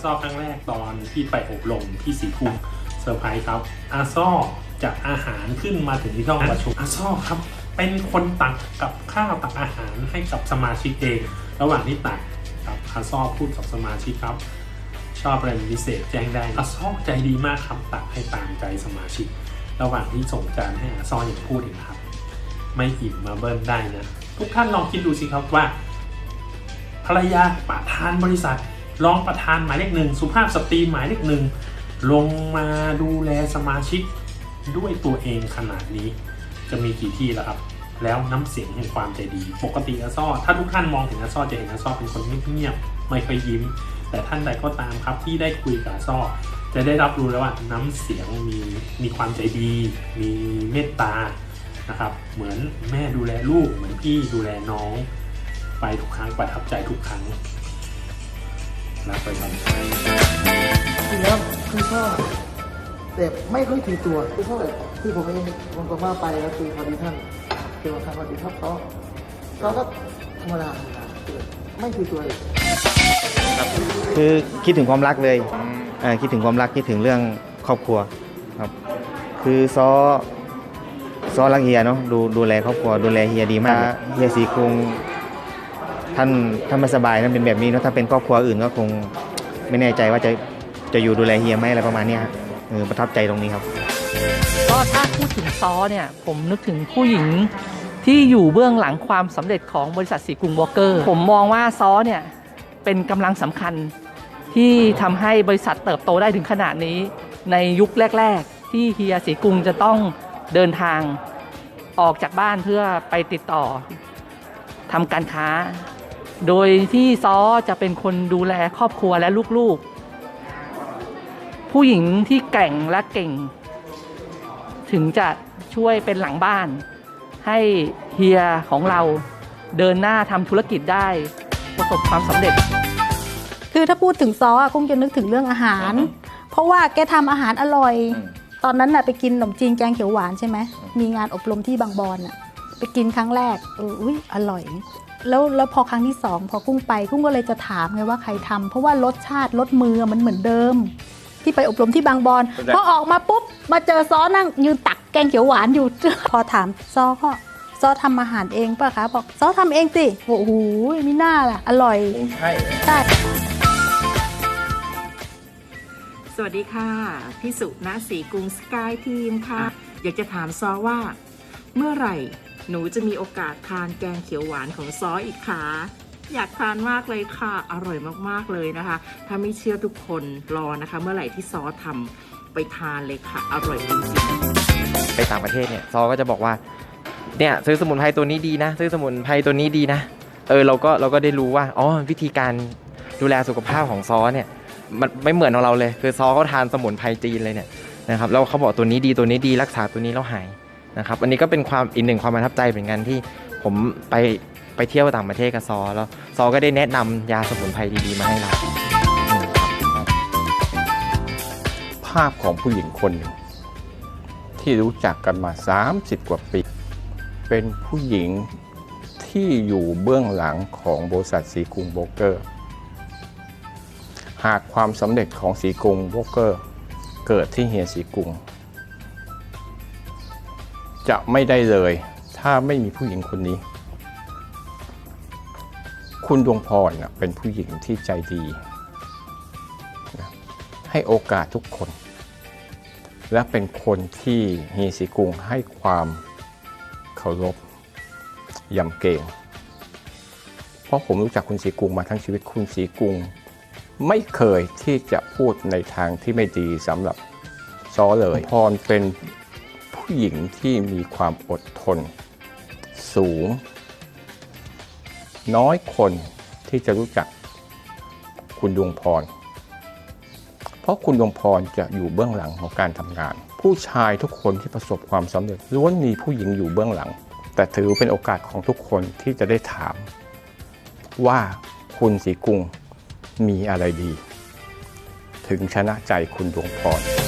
อาซอครั้งแรกตอนที่ไปอบรมที่สีคุมเซอร์ไพรส์ครับอาซอจากอาหารขึ้นมาถึงที่ห้องประชุมอาซอครับ เป็นคนตักกับข้าวตักอาหารให้กับสมาชิกเอง ระหว่างที่ตักครับอาซอพูดกับสมาชิกครับ ชอบอะไรเป็นพิเศษแจ้งได้อาซอใจดีมากครับตักให้ตามใจสมาชิก ระหว่างที่ส่งจานให้อาซออย่างพูดเองนะครับ ไม่อิ่มมาเบิ้ลได้นะทุกท่านลองคิดดูสิครับว่า ภรรยาประธานบริษัท รองประธานหมายเลขหนึ่งสุภาพสตรีหมายเลขหนึ่งลงมาดูแลสมาชิกด้วยตัวเองขนาดนี้ จะมีกี่ที่แล้วครับ แล้วน้ำเสียงแห่งความใจดี ปกติอาซอถ้าทุกท่านมองถึงอาซอจะเห็นอาซอเป็นคนเงียบๆไม่ค่อยยิ้ม แต่ท่านใดก็ตามครับที่ได้คุยกับอาซอจะได้รับรู้แล้วว่าน้ำเสียงมีมีความใจดี มีเมตตานะครับ เหมือนแม่ดูแลลูกเหมือนพี่ดูแลน้อง ไปทุกครั้งประทับใจทุกครั้ง รักไปครับจริงแล้วคือชอบแต่ไม่ค่อยถือตัวคือชอบแบบคือผมเองผมก็ว่าไปแล้วคือพอดีท่านเกี่ยวกับทางสวัสดีครับเขาเขาก็ธรรมดาธรรมดาคือไม่ถือตัวเลยคือคิดถึงความรักเลยเออคิดถึงความรักคิดถึงเรื่องครอบครัวครับคือซอซอรักเฮียเนาะดูดูแลครอบครัวดูแลเฮียดีมากเฮียสีกรุง ท่านท่านไม่สบายท่านเป็นแบบนี้เนาะถ้าเป็นครอบครัวอื่นก็คงไม่แน่ใจว่าจะจะอยู่ดูแลเฮียไหมอะไรประมาณเนี้ยฮะเออประทับใจตรงนี้ครับ ก็ถ้าพูดถึงซอเนี่ย ผมนึกถึงผู้หญิงที่อยู่เบื้องหลังความสำเร็จของบริษัทสีกรุงวอลเกอร์ ผมมองว่าซอเนี่ยเป็นกำลังสำคัญที่ทำให้บริษัทเติบโตได้ถึงขนาดนี้ ในยุคแรก ๆ ที่เฮียสีกรุงจะต้องเดินทางออกจากบ้านเพื่อไปติดต่อทำการค้า โดยที่ซอจะเป็นคนดูแลครอบครัวและลูกๆ ผู้หญิงที่แกร่งและเก่ง ถึงจะช่วยเป็นหลังบ้าน ให้เฮียของเราเดินหน้าทำธุรกิจได้ประสบความสำเร็จ คือถ้าพูดถึงซออะกุ้งจะนึกถึงเรื่องอาหาร เพราะว่าแกทำอาหารอร่อย ตอนนั้นน่ะไปกินขนมจีนแกงเขียวหวานใช่ไหมมีงานอบรมที่บางบอนน่ะไปกินครั้งแรกเอออุ้ยอร่อย แล้วแล้วพอครั้งที่สองพอกุ้งไปกุ้งก็เลยจะถามไงว่าใครทำเพราะว่ารสชาติรสมือมันเหมือนเดิม ที่ไปอบรมที่บางบอนพอออกมาปุ๊บมาเจอซอนั่งยืนตักแกงเขียวหวานอยู่ พอถามซอก็ซอทำอาหารเองป่ะคะบอกซอทำเองสิโอ้โหมีหน้าล่ะ อร่อยใช่ใช่สวัสดีค่ะพี่สุณสีกรุงสกายทีมค่ะ อยากจะถามซอว่า เมื่อไหร่ หนูจะมีโอกาสทานแกงเขียวหวานของซออีกค่ะอยากทานมากเลยค่ะ อร่อยมากๆเลยนะคะ ถ้าไม่เชื่อทุกคนรอนะคะ เมื่อไหร่ที่ซอทำไปทานเลยค่ะ อร่อยจริงๆไปต่างประเทศเนี่ยซอก็จะบอกว่า เนี่ยซื้อสมุนไพรตัวนี้ดีนะ ซื้อสมุนไพรตัวนี้ดีนะ เออเราก็เราก็ได้รู้ว่า อ๋อวิธีการดูแลสุขภาพของซอเนี่ย มันไม่เหมือนของเราเลย คือซอเขาทานสมุนไพรจีนเลยเนี่ยนะครับ แล้วเขาบอกตัวนี้ดีตัวนี้ดีรักษาตัวนี้แล้วหาย นะครับอันนี้ก็เป็นความอีกหนึ่งความประทับใจเหมือนกันที่ผมไปไปเที่ยวต่างประเทศกับซอ แล้วซอก็ได้แนะนำยาสมุนไพรดีๆมาให้เรา ภาพของผู้หญิงคนหนึ่งที่รู้จักกันมา 30 กว่าปี เป็นผู้หญิงที่อยู่เบื้องหลังของบริษัทสีกรุงโบรกเกอร์ หากความสำเร็จของสีกรุงโบรกเกอร์ เกิดที่เฮียสีกรุง จะไม่ได้เลย ถ้าไม่มีผู้หญิงคนนี้ คุณดวงพรเป็นผู้หญิงที่ใจดี ให้โอกาสทุกคน และเป็นคนที่เฮียสีกุงให้ความเคารพยำเกรงเพราะผมรู้จักคุณสีกุงมาทั้งชีวิตคุณสีกุงไม่เคยที่จะพูดในทางที่ไม่ดีสำหรับซอเลยพรเป็น ผู้หญิงที่มีความอดทน สูง น้อยคนที่จะรู้จักคุณดวงพร เพราะคุณดวงพรจะอยู่เบื้องหลังของการทำงาน ผู้ชายทุกคนที่ประสบความสำเร็จล้วนมีผู้หญิงอยู่เบื้องหลัง แต่ถือเป็นโอกาสของทุกคนที่จะได้ถาม ว่าคุณสีกรุงมีอะไรดี ถึงชนะใจคุณดวงพร